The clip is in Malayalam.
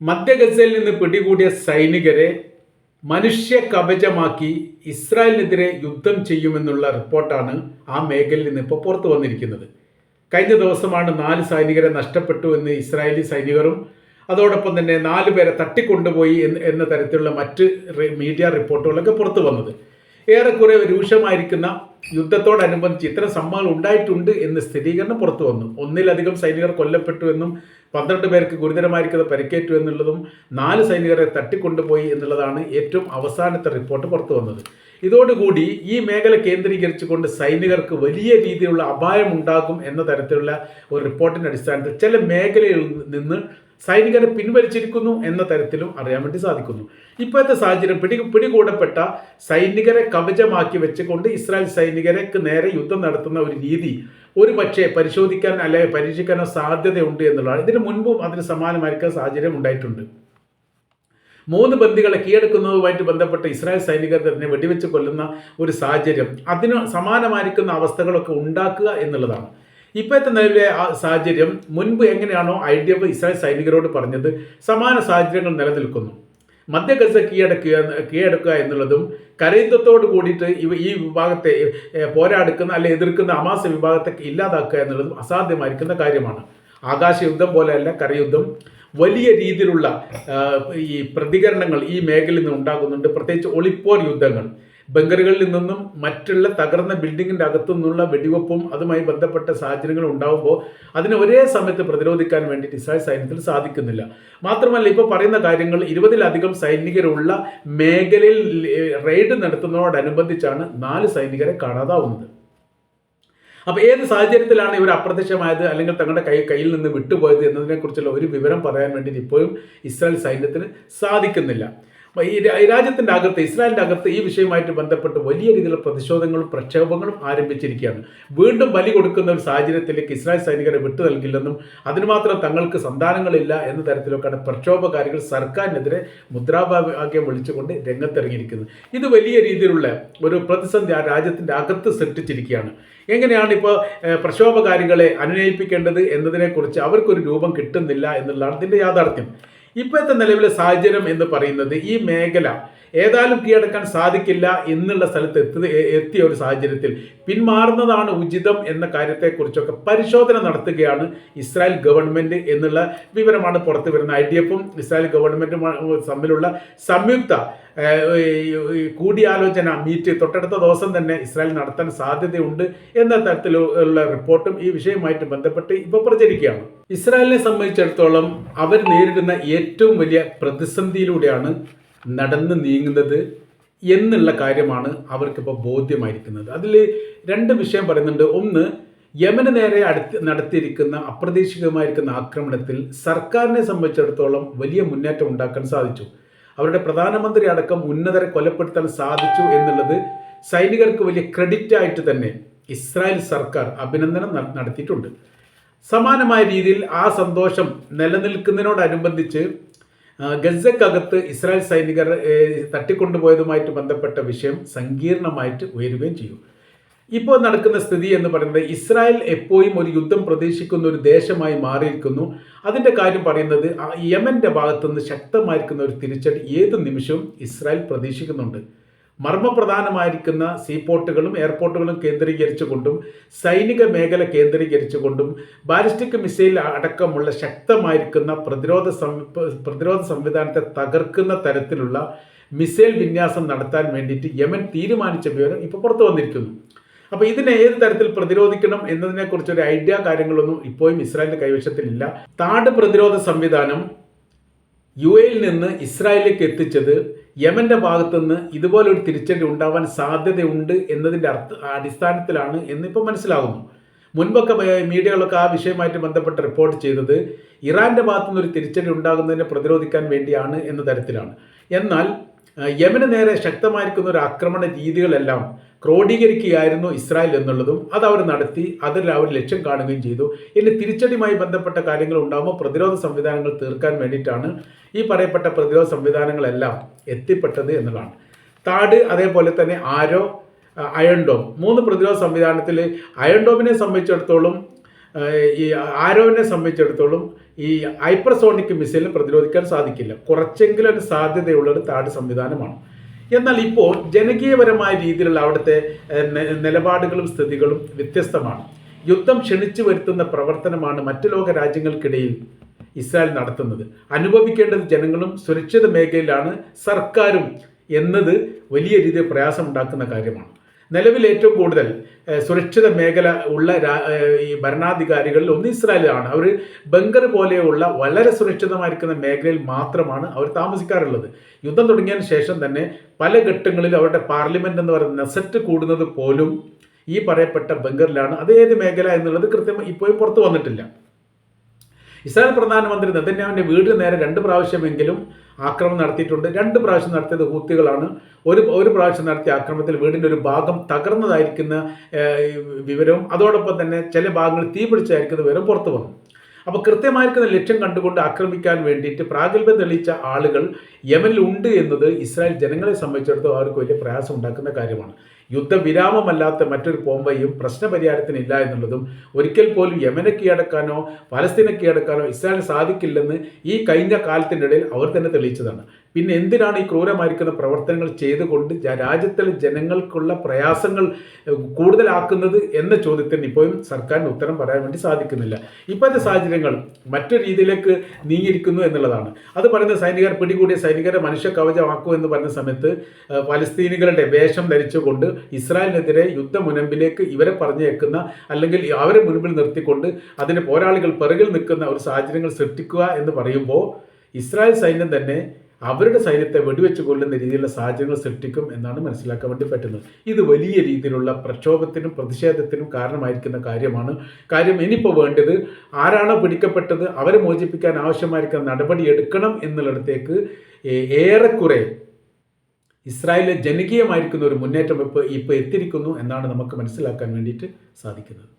മധ്യ ഗസയിൽ നിന്ന് പിടികൂടിയ സൈനികരെ മനുഷ്യ കവചമാക്കി ഇസ്രായേലിനെതിരെ യുദ്ധം ചെയ്യുമെന്നുള്ള റിപ്പോർട്ടാണ് ആ മേഖലയിൽ നിന്ന് ഇപ്പോൾ പുറത്തു വന്നിരിക്കുന്നത്. കഴിഞ്ഞ ദിവസമാണ് നാല് സൈനികരെ നഷ്ടപ്പെട്ടു എന്ന് ഇസ്രായേലി സൈനികരും അതോടൊപ്പം തന്നെ നാല് പേരെ തട്ടിക്കൊണ്ടുപോയി എന്ന് തരത്തിലുള്ള മറ്റ് മീഡിയ റിപ്പോർട്ടുകളൊക്കെ പുറത്തു വന്നത്. ഏറെക്കുറെ രൂക്ഷമായിരിക്കുന്ന യുദ്ധത്തോടനുബന്ധിച്ച് ഇത്തരം സംഭവങ്ങൾ ഉണ്ടായിട്ടുണ്ട് എന്ന് സ്ഥിരീകരണം പുറത്തു വന്നു. ഒന്നിലധികം സൈനികർ കൊല്ലപ്പെട്ടു എന്നും പന്ത്രണ്ട് പേർക്ക് ഗുരുതരമായിരിക്കുന്ന പരിക്കേറ്റു എന്നുള്ളതും നാല് സൈനികരെ തട്ടിക്കൊണ്ടുപോയി എന്നുള്ളതാണ് ഏറ്റവും അവസാനത്തെ റിപ്പോർട്ട് പുറത്തു വന്നത്. ഇതോടുകൂടി ഈ മേഖല കേന്ദ്രീകരിച്ചുകൊണ്ട് സൈനികർക്ക് വലിയ രീതിയിലുള്ള അപായം ഉണ്ടാകും എന്ന തരത്തിലുള്ള ഒരു റിപ്പോർട്ടിന്റെ അടിസ്ഥാനത്തിൽ ചില മേഖലയിൽ നിന്ന് സൈനികരെ പിൻവലിച്ചിരിക്കുന്നു എന്ന തരത്തിലും അറിയാൻ വേണ്ടി സാധിക്കുന്നു. ഇപ്പോഴത്തെ സാഹചര്യം പിടി പിടികൂടപ്പെട്ട സൈനികരെ കവചമാക്കി വെച്ചുകൊണ്ട് ഇസ്രായേൽ സൈനികരക്ക് നേരെ യുദ്ധം നടത്തുന്ന ഒരു രീതി ഒരു പക്ഷേ പരിശോധിക്കാൻ അല്ലെങ്കിൽ പരീക്ഷിക്കാനോ സാധ്യതയുണ്ട് എന്നുള്ളതാണ്. ഇതിനു മുൻപും അതിന് സമാനമായിരിക്കുന്ന സാഹചര്യം ഉണ്ടായിട്ടുണ്ട്. മൂന്ന് ബന്ദികളെ കീഴടക്കുന്നതുമായിട്ട് ബന്ധപ്പെട്ട ഇസ്രായേൽ സൈനികർ തന്നെ വെടിവെച്ച് കൊല്ലുന്ന ഒരു സാഹചര്യം അതിന് സമാനമായിരിക്കുന്ന അവസ്ഥകളൊക്കെ ഉണ്ടാക്കുക എന്നുള്ളതാണ്. ഇപ്പോഴത്തെ നിലവിലെ സാഹചര്യം മുൻപ് എങ്ങനെയാണോ ഐ ഡി എഫ് ഇസ്രായേൽ സൈനികരോട് പറഞ്ഞത് സമാന സാഹചര്യങ്ങൾ നിലനിൽക്കുന്നു. മധ്യ ഗസ കീഴടക്കുക കീഴടക്കുക എന്നുള്ളതും കരയുദ്ധത്തോട് കൂടിയിട്ട് ഇവ ഈ വിഭാഗത്തെ പോരാടുക്കുന്ന അല്ലെ എതിർക്കുന്ന അമാസ വിഭാഗത്തെ ഇല്ലാതാക്കുക എന്നുള്ളതും അസാധ്യമായിരിക്കുന്ന കാര്യമാണ്. ആകാശ യുദ്ധം പോലെയല്ല കരയുദ്ധം. വലിയ രീതിയിലുള്ള ഈ പ്രതികരണങ്ങൾ ഈ മേഖലയിൽ നിന്ന് ഉണ്ടാകുന്നുണ്ട്. പ്രത്യേകിച്ച് ഒളിപ്പോർ യുദ്ധങ്ങൾ. ബങ്കറുകളിൽ നിന്നും മറ്റുള്ള തകർന്ന ബിൽഡിങ്ങിന്റെ അകത്തു നിന്നുള്ള വെടിവെപ്പും അതുമായി ബന്ധപ്പെട്ട സാഹചര്യങ്ങൾ ഉണ്ടാകുമ്പോൾ അതിനെ ഒരേ സമയത്ത് പ്രതിരോധിക്കാൻ വേണ്ടി ഇസ്രായേൽ സൈന്യത്തിൽ സാധിക്കുന്നില്ല. മാത്രമല്ല ഇപ്പോൾ പറയുന്ന കാര്യങ്ങൾ ഇരുപതിലധികം സൈനികരുള്ള മേഖലയിൽ റെയ്ഡ് നടത്തുന്നതോടനുബന്ധിച്ചാണ് നാല് സൈനികരെ കാണാതാവുന്നത്. അപ്പോൾ ഏത് സാഹചര്യത്തിലാണ് ഇവർ അപ്രത്യക്ഷമായത് അല്ലെങ്കിൽ തങ്ങളുടെ കൈ കയ്യിൽ നിന്ന് വിട്ടുപോയത് എന്നതിനെക്കുറിച്ചുള്ള ഒരു വിവരം പറയാൻ വേണ്ടി ഇപ്പോഴും ഇസ്രായേൽ സൈന്യത്തിന് സാധിക്കുന്നില്ല. ഈ രാജ്യത്തിന്റെ അകത്ത് ഇസ്രായേലിന്റെ അകത്ത് ഈ വിഷയമായിട്ട് ബന്ധപ്പെട്ട് വലിയ രീതിയിലുള്ള പ്രതിഷേധങ്ങളും പ്രക്ഷോഭങ്ങളും ആരംഭിച്ചിരിക്കുകയാണ്. വീണ്ടും ബലി കൊടുക്കുന്ന ഒരു സാഹചര്യത്തിലേക്ക് ഇസ്രായേൽ സൈനികരെ വിട്ടു നൽകില്ലെന്നും അതിന് മാത്രം തങ്ങൾക്ക് സന്താനങ്ങളില്ല എന്ന തരത്തിലൊക്കെയാണ് പ്രക്ഷോഭകാരികൾ സർക്കാരിനെതിരെ മുദ്രാവാക്യം വിളിച്ചുകൊണ്ട് രംഗത്തിറങ്ങിയിരിക്കുന്നത്. ഇത് വലിയ രീതിയിലുള്ള ഒരു പ്രതിസന്ധി ആ രാജ്യത്തിന്റെ അകത്ത് സൃഷ്ടിച്ചിരിക്കുകയാണ്. എങ്ങനെയാണ് ഇപ്പോൾ പ്രക്ഷോഭകാരികളെ അനുനയിപ്പിക്കേണ്ടത് എന്നതിനെക്കുറിച്ച് അവർക്കൊരു രൂപം കിട്ടുന്നില്ല എന്നുള്ളതാണ് ഇതിന്റെ യാഥാർത്ഥ്യം. ഇപ്പോഴത്തെ നിലവിലെ സാഹചര്യം എന്ന് പറയുന്നത് ഈ മേഖല ഏതായാലും കീഴടക്കാൻ സാധിക്കില്ല എന്നുള്ള സ്ഥലത്ത് എത്തി എത്തിയ ഒരു സാഹചര്യത്തിൽ പിന്മാറുന്നതാണ് ഉചിതം എന്ന കാര്യത്തെക്കുറിച്ചൊക്കെ പരിശോധന നടത്തുകയാണ് ഇസ്രായേൽ ഗവൺമെന്റ് എന്നുള്ള വിവരമാണ് പുറത്തു വരുന്നത് ഐ ഡി എഫും ഇസ്രായേൽ ഗവൺമെന്റും തമ്മിലുള്ള സംയുക്ത കൂടിയാലോചന മീറ്റ് തൊട്ടടുത്ത ദിവസം തന്നെ ഇസ്രായേൽ നടത്താൻ സാധ്യതയുണ്ട് എന്ന തരത്തിലുള്ള റിപ്പോർട്ടും ഈ വിഷയവുമായിട്ട് ബന്ധപ്പെട്ട് ഇപ്പോൾ പ്രചരിക്കുകയാണ്. ഇസ്രായേലിനെ സംബന്ധിച്ചിടത്തോളം അവർ നേരിടുന്ന ഏറ്റവും വലിയ പ്രതിസന്ധിയിലൂടെയാണ് നടന്ന് നീങ്ങുന്നത് എന്നുള്ള കാര്യമാണ് അവർക്കിപ്പോൾ ബോധ്യമായിരിക്കുന്നത്. അതിൽ രണ്ട് വിഷയം പറയുന്നുണ്ട്. ഒന്ന് യമന് നേരെ അടുത്ത് നടത്തിയിരിക്കുന്ന അപ്രതീക്ഷിതമായിരിക്കുന്ന ആക്രമണത്തിൽ സർക്കാരിനെ സംബന്ധിച്ചിടത്തോളം വലിയ മുന്നേറ്റം ഉണ്ടാക്കാൻ സാധിച്ചു. അവരുടെ പ്രധാനമന്ത്രി അടക്കം ഉന്നതരെ കൊലപ്പെടുത്താൻ സാധിച്ചു എന്നുള്ളത് സൈനികർക്ക് വലിയ ക്രെഡിറ്റ് ആയിട്ട് തന്നെ ഇസ്രായേൽ സർക്കാർ അഭിനന്ദനം നടത്തിയിട്ടുണ്ട്. സമാനമായ രീതിയിൽ ആ സന്തോഷം നിലനിൽക്കുന്നതിനോടനുബന്ധിച്ച് ഗസക്കകത്ത് ഇസ്രായേൽ സൈനികർ തട്ടിക്കൊണ്ടുപോയതുമായിട്ട് ബന്ധപ്പെട്ട വിഷയം സങ്കീർണമായിട്ട് ഉയരുകയും ചെയ്യും. ഇപ്പോൾ നടക്കുന്ന സ്ഥിതി എന്ന് പറയുന്നത് ഇസ്രായേൽ എപ്പോഴും ഒരു യുദ്ധം പ്രതീക്ഷിക്കുന്ന ഒരു ദേശമായി മാറിയിരിക്കുന്നു. അതിന്റെ കാര്യം പറയുന്നത് യമന്റെ ഭാഗത്തുനിന്ന് ശക്തമായിരിക്കുന്ന ഒരു തിരിച്ചടി ഏത് നിമിഷവും ഇസ്രായേൽ പ്രതീക്ഷിക്കുന്നുണ്ട്. മർമ്മപ്രധാനമായിരിക്കുന്ന സീപോർട്ടുകളും എയർപോർട്ടുകളും കേന്ദ്രീകരിച്ചുകൊണ്ടും സൈനിക മേഖല കേന്ദ്രീകരിച്ചുകൊണ്ടും ബാലിസ്റ്റിക് മിസൈൽ അടക്കമുള്ള ശക്തമായിരിക്കുന്ന പ്രതിരോധ പ്രതിരോധ സംവിധാനത്തെ തകർക്കുന്ന തരത്തിലുള്ള മിസൈൽ വിന്യാസം നടത്താൻ വേണ്ടിയിട്ട് യമൻ തീരുമാനിച്ച വിവരം ഇപ്പോൾ പുറത്തു വന്നിരിക്കുന്നു. അപ്പോൾ ഇതിനെ ഏത് തരത്തിൽ പ്രതിരോധിക്കണം എന്നതിനെക്കുറിച്ച് ഒരു ഐഡിയ കാര്യങ്ങളൊന്നും ഇപ്പോഴും ഇസ്രായേലിന്റെ കൈവശത്തിലില്ല. താട് പ്രതിരോധ സംവിധാനം യു എയിൽ നിന്ന് ഇസ്രായേലിലേക്ക് എത്തിച്ചത് യമന്റെ ഭാഗത്തുനിന്ന് ഇതുപോലെ ഒരു തിരിച്ചടി ഉണ്ടാവാൻ സാധ്യതയുണ്ട് എന്നതിന്റെ അർത്ഥ അടിസ്ഥാനത്തിലാണ് എന്നിപ്പോൾ മനസ്സിലാകുന്നു. മുൻപൊക്കെ മീഡിയകളൊക്കെ ആ വിഷയമായിട്ട് ബന്ധപ്പെട്ട് റിപ്പോർട്ട് ചെയ്തത് ഇറാന്റെ ഭാഗത്തുനിന്ന് ഒരു തിരിച്ചടി ഉണ്ടാകുന്നതിനെ പ്രതിരോധിക്കാൻ വേണ്ടിയാണ് എന്ന തരത്തിലാണ്. എന്നാൽ യമന് നേരെ ശക്തമായിരിക്കുന്ന ഒരു ആക്രമണ രീതികളെല്ലാം ക്രോഡീകരിക്കുകയായിരുന്നു ഇസ്രായേൽ എന്നുള്ളതും അത് അവർ നടത്തി അതിൽ അവർ ലക്ഷ്യം കാണുകയും ചെയ്തു. ഇനി തിരിച്ചടിയുമായി ബന്ധപ്പെട്ട കാര്യങ്ങൾ ഉണ്ടാകുമ്പോൾ പ്രതിരോധ സംവിധാനങ്ങൾ തീർക്കാൻ വേണ്ടിയിട്ടാണ് ഈ പറയപ്പെട്ട പ്രതിരോധ സംവിധാനങ്ങളെല്ലാം എത്തിപ്പെട്ടത് എന്നുള്ളതാണ്. താട് അതേപോലെ തന്നെ ആരോ അയൺ ഡോം മൂന്ന് പ്രതിരോധ സംവിധാനത്തിൽ അയൺ ഡോമിനെ സംബന്ധിച്ചിടത്തോളം ഈ ആരോവിനെ സംബന്ധിച്ചിടത്തോളം ഈ ഹൈപ്പർസോണിക് മിസൈലിനെ പ്രതിരോധിക്കാൻ സാധിക്കില്ല. കുറച്ചെങ്കിലും ഒരു സാധ്യതയുള്ളൊരു താട് സംവിധാനമാണ്. എന്നാൽ ഇപ്പോൾ ജനകീയപരമായ രീതിയിലുള്ള അവിടുത്തെ നിലപാടുകളും സ്ഥിതികളും വ്യത്യസ്തമാണ്. യുദ്ധം ക്ഷണിച്ചു വരുത്തുന്ന പ്രവർത്തനമാണ് മറ്റു ലോക രാജ്യങ്ങൾക്കിടയിൽ ഇസ്രായേൽ നടത്തുന്നത്. അനുഭവിക്കേണ്ടത് ജനങ്ങളും സുരക്ഷിത മേഖലയിലാണ് സർക്കാരും എന്നത് വലിയ രീതിയിൽ പ്രയാസമുണ്ടാക്കുന്ന കാര്യമാണ്. നിലവിൽ ഏറ്റവും കൂടുതൽ സുരക്ഷിത മേഖല ഉള്ള ഈ ഭരണാധികാരികളിൽ ഒന്ന് ഇസ്രായേലാണ് അവർ ബങ്കർ പോലെയുള്ള വളരെ സുരക്ഷിതമായിരിക്കുന്ന മേഖലയിൽ മാത്രമാണ് അവർ താമസിക്കാറുള്ളത്. യുദ്ധം തുടങ്ങിയതിന് ശേഷം തന്നെ പല ഘട്ടങ്ങളിൽ അവരുടെ പാർലമെന്റ് എന്ന് പറയുന്ന നെസറ്റ് കൂടുന്നത് പോലും ഈ പറയപ്പെട്ട ബങ്കറിലാണ് അത് ഏത് മേഖല എന്നുള്ളത് കൃത്യമായി ഇപ്പോഴും പുറത്തു വന്നിട്ടില്ല. ഇസ്രായേൽ പ്രധാനമന്ത്രി നെതന്യാവിന്റെ വീടിന് നേരെ രണ്ട് പ്രാവശ്യമെങ്കിലും ആക്രമണം നടത്തിയിട്ടുണ്ട്. രണ്ട് പ്രാവശ്യം നടത്തിയത് ഹൂത്തികളാണ്. ഒരു ഒരു പ്രാവശ്യം നടത്തിയ ആക്രമണത്തിൽ വീടിന്റെ ഒരു ഭാഗം തകർന്നതായിരിക്കുന്ന വിവരവും അതോടൊപ്പം തന്നെ ചില ഭാഗങ്ങൾ തീ പിടിച്ചായിരിക്കുന്ന വിവരം പുറത്തു വന്നു. അപ്പോൾ കൃത്യമായിരിക്കുന്ന ലക്ഷ്യം കണ്ടുകൊണ്ട് ആക്രമിക്കാൻ വേണ്ടിയിട്ട് പ്രാഗൽഭ്യം തെളിയിച്ച ആളുകൾ യമനിൽ ഉണ്ട് എന്നത് ഇസ്രായേൽ ജനങ്ങളെ സംബന്ധിച്ചിടത്തോളം അവർക്ക് വലിയ പ്രയാസം ഉണ്ടാക്കുന്ന കാര്യമാണ്. യുദ്ധവിരാമമല്ലാത്ത മറ്റൊരു പോംവയും പ്രശ്നപരിഹാരത്തിനില്ല എന്നുള്ളതും ഒരിക്കൽ പോലും യമനെ കീഴടക്കാനോ പലസ്തീനെ കീഴടക്കാനോ ഇസ്രായേലിന് സാധിക്കില്ലെന്ന് ഈ കഴിഞ്ഞ കാലത്തിനിടയിൽ അവർ തന്നെ തെളിയിച്ചതാണ്. പിന്നെ എന്തിനാണ് ഈ ക്രൂരമായിരിക്കുന്ന പ്രവർത്തനങ്ങൾ ചെയ്തുകൊണ്ട് രാജ്യത്തിലെ ജനങ്ങൾക്കുള്ള പ്രയാസങ്ങൾ കൂടുതലാക്കുന്നത് എന്ന ചോദ്യത്തിന് ഇപ്പോഴും സർക്കാരിന് ഉത്തരം പറയാൻ വേണ്ടി സാധിക്കുന്നില്ല. ഇപ്പോഴത്തെ സാഹചര്യങ്ങൾ മറ്റു രീതിയിലേക്ക് നീങ്ങിയിരിക്കുന്നു എന്നുള്ളതാണ്. അത് പറയുന്ന സൈനികർ പിടികൂടിയ സൈനികരെ മനുഷ്യ കവചമാക്കൂ എന്ന് പറഞ്ഞ സമയത്ത് ഫലസ്തീനികളുടെ വേഷം ധരിച്ചുകൊണ്ട് ഇസ്രായേലിനെതിരെ യുദ്ധമുനമ്പിലേക്ക് ഇവരെ പറഞ്ഞേക്കുന്ന അല്ലെങ്കിൽ അവരെ മുൻപിൽ നിർത്തിക്കൊണ്ട് അതിന് പോരാളികൾ പിറകിൽ നിൽക്കുന്ന ഒരു സാഹചര്യങ്ങൾ സൃഷ്ടിക്കുക എന്ന് പറയുമ്പോൾ ഇസ്രായേൽ സൈന്യം തന്നെ അവരുടെ സൈന്യത്തെ വെടിവെച്ച് കൊല്ലുന്ന രീതിയിലുള്ള സാഹചര്യങ്ങൾ സൃഷ്ടിക്കും എന്നാണ് മനസ്സിലാക്കാൻ വേണ്ടി പറ്റുന്നത്. ഇത് വലിയ രീതിയിലുള്ള പ്രക്ഷോഭത്തിനും പ്രതിഷേധത്തിനും കാരണമായിരിക്കുന്ന കാര്യമാണ്. കാര്യം ഇനിയിപ്പോൾ വേണ്ടത് ആരാണോ പിടിക്കപ്പെട്ടത് അവരെ മോചിപ്പിക്കാൻ ആവശ്യമായിരിക്കുന്ന നടപടി എടുക്കണം എന്നുള്ളിടത്തേക്ക് ഏറെക്കുറെ ഇസ്രായേലിലെ ജനകീയമായിരിക്കുന്ന ഒരു മുന്നേറ്റം ഇപ്പോൾ ഇപ്പോൾ എത്തിയിരിക്കുന്നു എന്നാണ് നമുക്ക് മനസ്സിലാക്കാൻ വേണ്ടിയിട്ട് സാധിക്കുന്നത്.